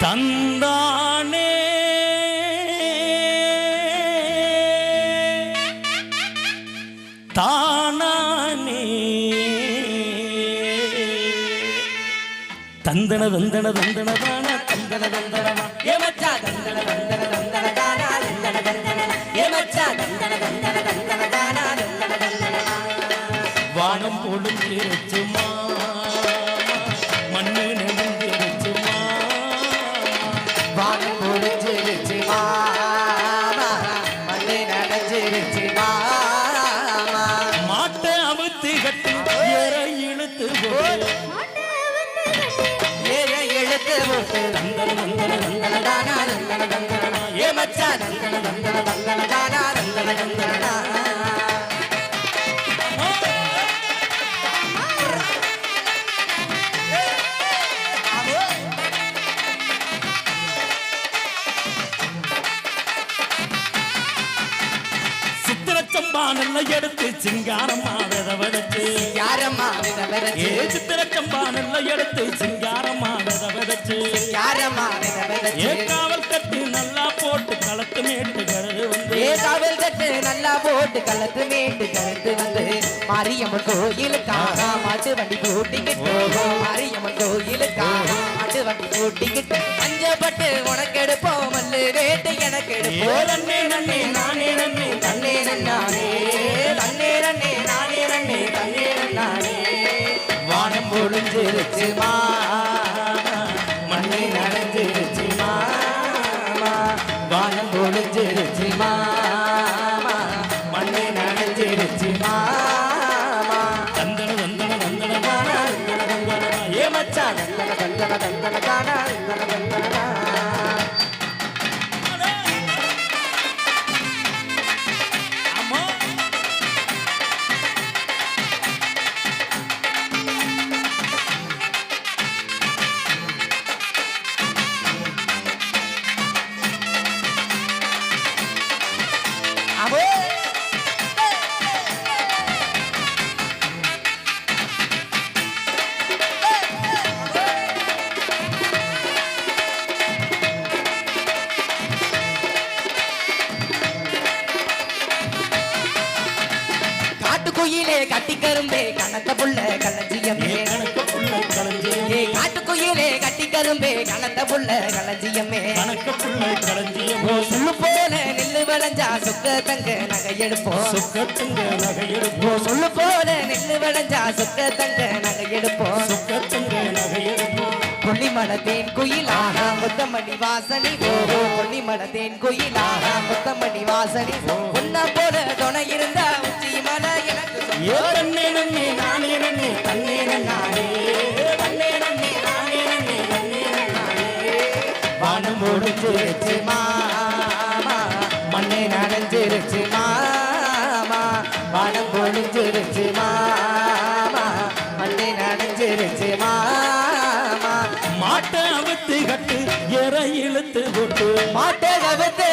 தந்தானே. தானானே. தந்தன தந்தன தந்தன தானா தந்தன தந்தனமா ஏமச்சா தந்தன தந்தன தந்தன தானா தந்தன தந்தன தந்தன தந்தன தந்தன தானா தந்தன தந்தன வானம் போடும் மண்ணு தந்தன ஏ மச்சா தந்தன தந்தன தந்தன தானா தந்தன சித்திரச்சம்பா நல்ல எடுத்து சிங்காரம்மா வித விதச்சு யாரம்மா வித விதச்சு ஏ சித்திரச்சம்பா நல்ல எடுத்து சிங்காரம்மா வித விதச்சு யாரம்மா வித விதச்சு ஏ காவல் கட்டு களத்து மேட்டு கருது வந்து. காவல் தட்டு நல்லா போட்டு கலத்து மேட்டு கலந்து வந்து. மாரியம்மன் கோயிலுக்காக மாட்டு வண்டி கூட்டிக்கிட்டு மாரியம்மன் கோயிலுக்காக மாட்டு வண்டி கூட்டிக்கிட்டு அஞ்சப்பட்டு உனக்கு எடுப்போம் மல்லு ரேட்டு எனக்கு எடுப்போம் நன்னே நன்னே நானே நன்னே தன்னே நன்னானே. தன்னே நன்னே நானே நன்னே தன்னே நன்னானே. வானம் பொழிஞ்சிருச்சு தந்தன தந்தன காட்டுக்குயிலே கட்டிக்கரும்பே கணத்த புள்ள களஞ்சியமே ஏ காட்டுக்குயிலே கட்டிக்கரும்பே கணத்த புள்ள களஞ்சியமே களஞ்சியம் சொல்லு போல நெல்லு விளைஞ்சா சொக்க தங்க நகையெடுப்போம் ஓ சொல்லு போல நெல்லு விளைஞ்சா சொக்க தங்க நகையெடுப்போம் கொல்லிமடத்தேன் குயிலாக முத்தமணி வாசனி. ஓஹோ கொல்லிமடத்தேன் குயிலாக முத்தமணி வாசனி. உன்ன போல துணை இருந்தா உச்சி வானம் முடிஞ்சிருச்சு மாமா மண்ணை நனைஞ்சிருச்சு மாமா வானம் பொழிஞ்சிருச்சு மாமா மண்ணை நனைஞ்சிருச்சு மாமா மாட்டை அவுத்து கட்டு எற இழுத்து போட்டு. மாட்டை கவித்து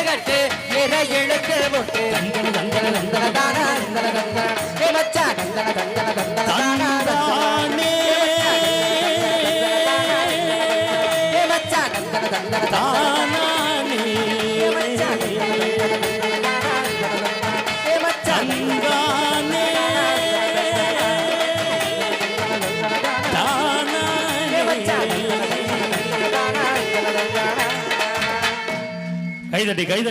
கைதட்டி கைதட்டி.